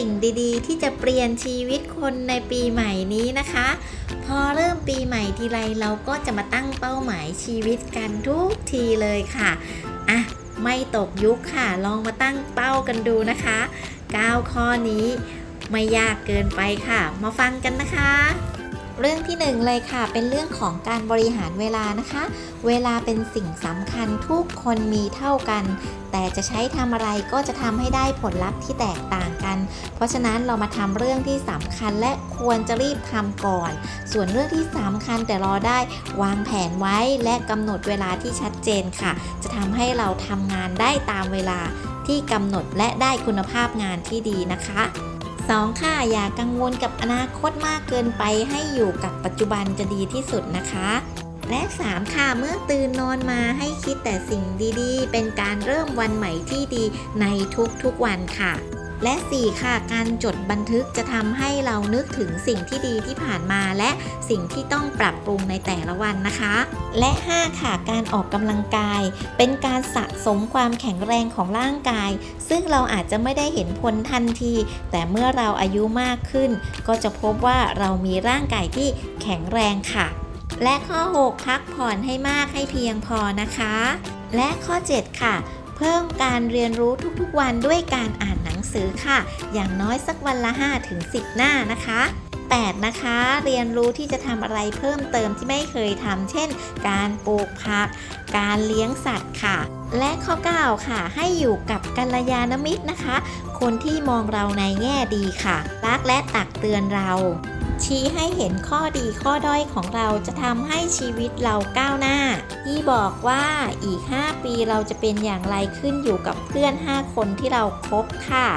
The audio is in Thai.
สิ่งดีๆ ที่จะเปลี่ยนชีวิตคนในปีใหม่นี้นะคะ พอเริ่มปีใหม่ทีไรเราก็จะมาตั้งเป้าหมายชีวิตกันทุกทีเลยค่ะอะไม่ตกยุคค่ะ ลองมาตั้งเป้ากันดูนะคะ 9 ข้อนี้ไม่ยากเกินไปค่ะ มาฟังกันนะคะ เรื่องที่หนึ่งเลยค่ะ เป็นเรื่องของการบริหารเวลานะคะ เวลาเป็นสิ่งสำคัญทุกคนมีเท่ากัน แต่จะใช้ทำอะไรก็จะทำให้ได้ผลลัพธ์ที่แตกต่างกัน เพราะฉะนั้นเรามาทำเรื่องที่สำคัญและควรจะรีบทำก่อน ส่วนเรื่องที่สำคัญแต่รอได้วางแผนไว้และกำหนดเวลาที่ชัดเจนค่ะ จะทำให้เราทำงานได้ตามเวลาที่กำหนดและได้คุณภาพงานที่ดีนะคะ 2. ค่ะ อย่ากังวลกับอนาคตมากเกินไปให้อยู่กับปัจจุบันจะดีที่สุดนะคะ และ 3 ค่ะ เมื่อตื่นนอนมาให้คิดแต่สิ่งดีๆ เป็นการเริ่มวันใหม่ที่ดีในทุกๆวันค่ะ และ 4 ค่ะ การจดบันทึกจะทำให้เรานึกถึงสิ่งที่ดีที่ผ่านมา และสิ่งที่ต้องปรับปรุงในแต่ละวันนะคะ และ 5 ค่ะ การออกกำลังกาย เป็นการสะสมความแข็งแรงของร่างกาย ซึ่งเราอาจจะไม่ได้เห็นผลทันที แต่เมื่อเราอายุมากขึ้น ก็จะพบว่าเรามีร่างกายที่แข็งแรงค่ะ และข้อ 6 พักผ่อนให้มากให้เพียงพอนะคะ และข้อ 7 ค่ะ เพิ่มการเรียนรู้ทุกๆวันด้วยการอ่าน งสือค่ะ อย่างน้อยสักวันละ 5-10 หน้านะคะ 8 นะคะ เรียนรู้ที่จะทำอะไรเพิ่มเติมที่ไม่เคยทำเช่น การปลูกผัก การเลี้ยงสัตว์ค่ะ และข้อ 9 ค่ะ ให้อยู่กับกัลยาณมิตรนะคะ คนที่มองเราในแง่ดีค่ะ รักและตักเตือนเราชี้ให้เห็นข้อดีข้อด้อยของเราจะทำให้ชีวิตเราก้าวหน้า ที่บอกว่าอีก 5 ปีเราจะเป็นอย่างไรขึ้นอยู่กับเพื่อน 5 คนที่เราคบค่ะ